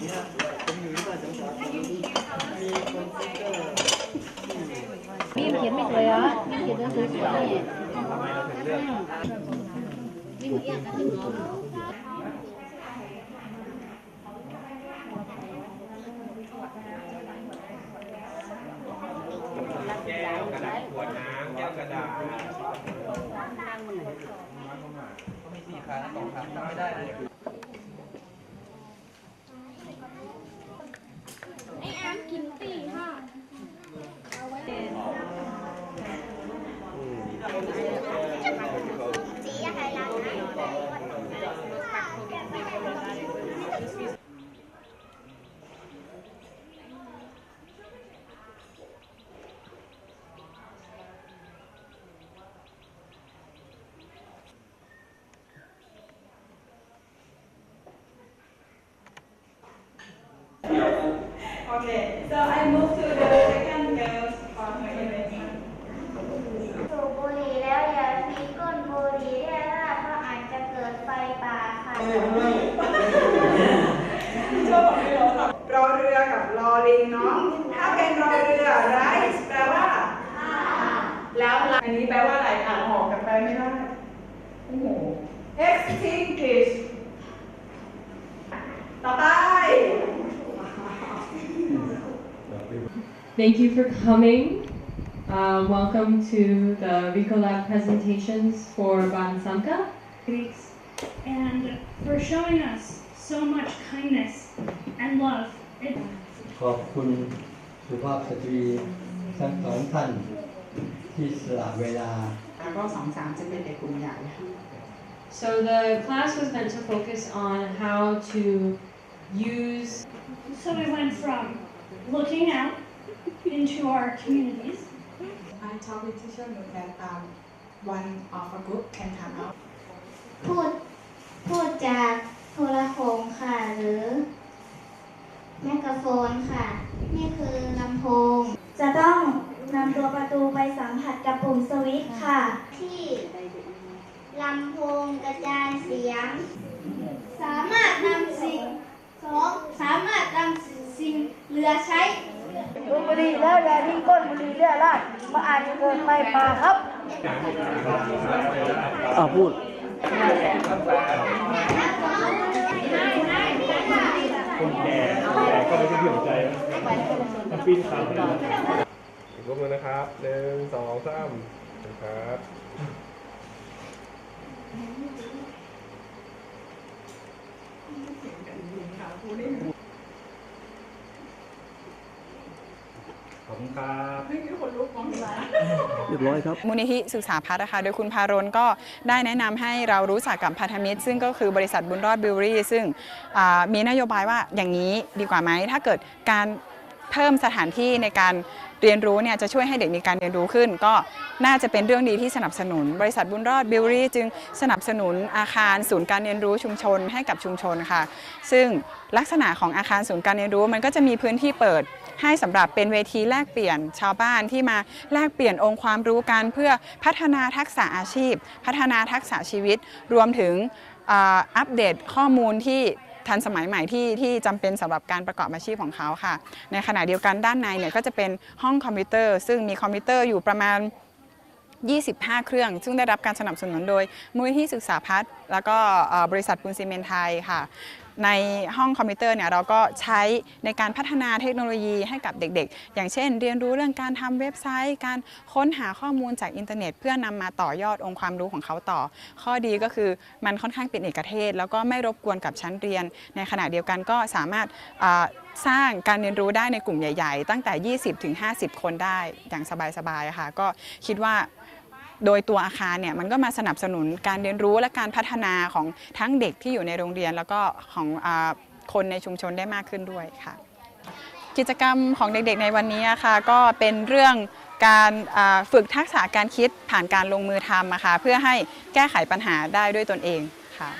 นี่เขียนไม่สวยเหรอนี่เขียนหนังสือสวยนี่นี่เอียงกันถึงน้องแก้วกระดาษขวดน้ำแก้วกระดาษ Okay, so I move to the second girl's part of the event. สูบบุหรี่แล้วอย่าทิ้งก้นบุหรี่เรี่ยราดเพราะอาจจะเกิดไฟป่าค่ะ ชอบบอกไม่รู้หรอกรอเรือกับรอลิงเนาะ ถ้าเป็นรอเรือ rice แปลว่า แล้วอันนี้แปลว่า Thank you for coming. Uh, welcome to the Ricolab presentations for Bansamka. weeks and for showing us so much kindness and love. It, ขอบคุณสุภาพสตรีทั้งสองท่านที่สละเวลา แล้วก็สองสามจะเป็นเด็กกลุ่มใหญ่ So the class was meant to focus on how to use so we went from looking out into our communities I talk with teacher that um, one of a group can come out พูดพูดจากโทรโขงค่ะ หรือแมกกาโฟนค่ะ นี่คือลำโพง จะต้องนำตัวประตูไปสัมผัสกับปุ่มสวิตช์ค่ะ ที่ลำโพงกระจายเสียง สามารถนำสิ่งสองสามารถนำสิ่งเหลือใช้ดูบุห รี่แล้วอย่าทิ้งก้นบุหรี่เรี่ยราดเพราะอาจจะเกิดไฟป่าครับอ่าพูดคนแก่แก่ก็ไม่ใช่ที่หัวใจมันปีนขาอีกรูปหนึงนะครับหนึ่งสองสามนะครับขอบคุ ณครับเรียบร้อยครับ มูลนิธิศึกษาพัฒน์นะคะโดยคุณพารนก็ได้แนะนำให้เรารู้จักกับพันธมิตร ซึ่งก็คือบริษัทบุญรอดบิวรี่ซึ่งอ่ามีนโยบายว่าอย่างนี้ดีกว่าไหมถ้าเกิดการ เพิ่มสถานที่ในการเรียนรู้เนี่ยจะช่วยให้เด็กมีการเรียนรู้ขึ้น ก็น่าจะเป็นเรื่องดีที่สนับสนุน บริษัทบุญรอดบิวรี่จึงสนับสนุนอาคารศูนย์การเรียนรู้ชุมชนให้กับชุมชนค่ะ ซึ่งลักษณะของอาคารศูนย์การเรียนรู้มันก็จะมีพื้นที่เปิด ให้สำหรับเป็นเวทีแลกเปลี่ยนชาวบ้านที่มาแลกเปลี่ยนองค์ความรู้กันเพื่อพัฒนาทักษะอาชีพ พัฒนาทักษะชีวิต รวมถึงอัปเดตข้อมูลที่ ทันสมัยใหม่ที่ที่จำเป็นสำหรับการประกอบอาชีพของเขาค่ะ ในขณะเดียวกันด้านในเนี่ยก็จะเป็นห้องคอมพิวเตอร์ ซึ่งมีคอมพิวเตอร์อยู่ประมาณ 25 เครื่อง ซึ่งได้รับการสนับสนุนโดยมูลนิธิศึกษาพัฒน์แล้วก็บริษัทปูนซีเมนไทยค่ะ ในห้องคอมพิวเตอร์เนี่ยเราก็ใช้ในการพัฒนาเทคโนโลยีให้กับเด็กๆ อย่างเช่น เรียนรู้เรื่องการทำเว็บไซต์ การค้นหาข้อมูลจากอินเทอร์เน็ต เพื่อนำมาต่อยอดองค์ความรู้ของเขาต่อ ข้อดีก็คือมันค่อนข้างเป็นเอกเทศ แล้วก็ไม่รบกวนกับชั้นเรียน ในขณะเดียวกันก็สามารถสร้างการเรียนรู้ได้ในกลุ่มใหญ่ ๆ ตั้งแต่ 20-50 คนได้อย่างสบายๆค่ะก็คิดว่า โดยตัวอาคารเนี่ยมันก็มาสนับสนุนการเรียนรู้และการพัฒนาของทั้งเด็กที่อยู่ในโรงเรียน แล้วก็ของอคนในชุมชนได้มากขึ้นด้วยค่ะ กิจกรรมของเด็กๆในวันนี้อะค่ะก็เป็นเรื่องการฝึกทักษะการคิดผ่านการลงมือทำนะคะเพื่อให้แก้ไขปัญหาได้ด้วยตนเองค่ะ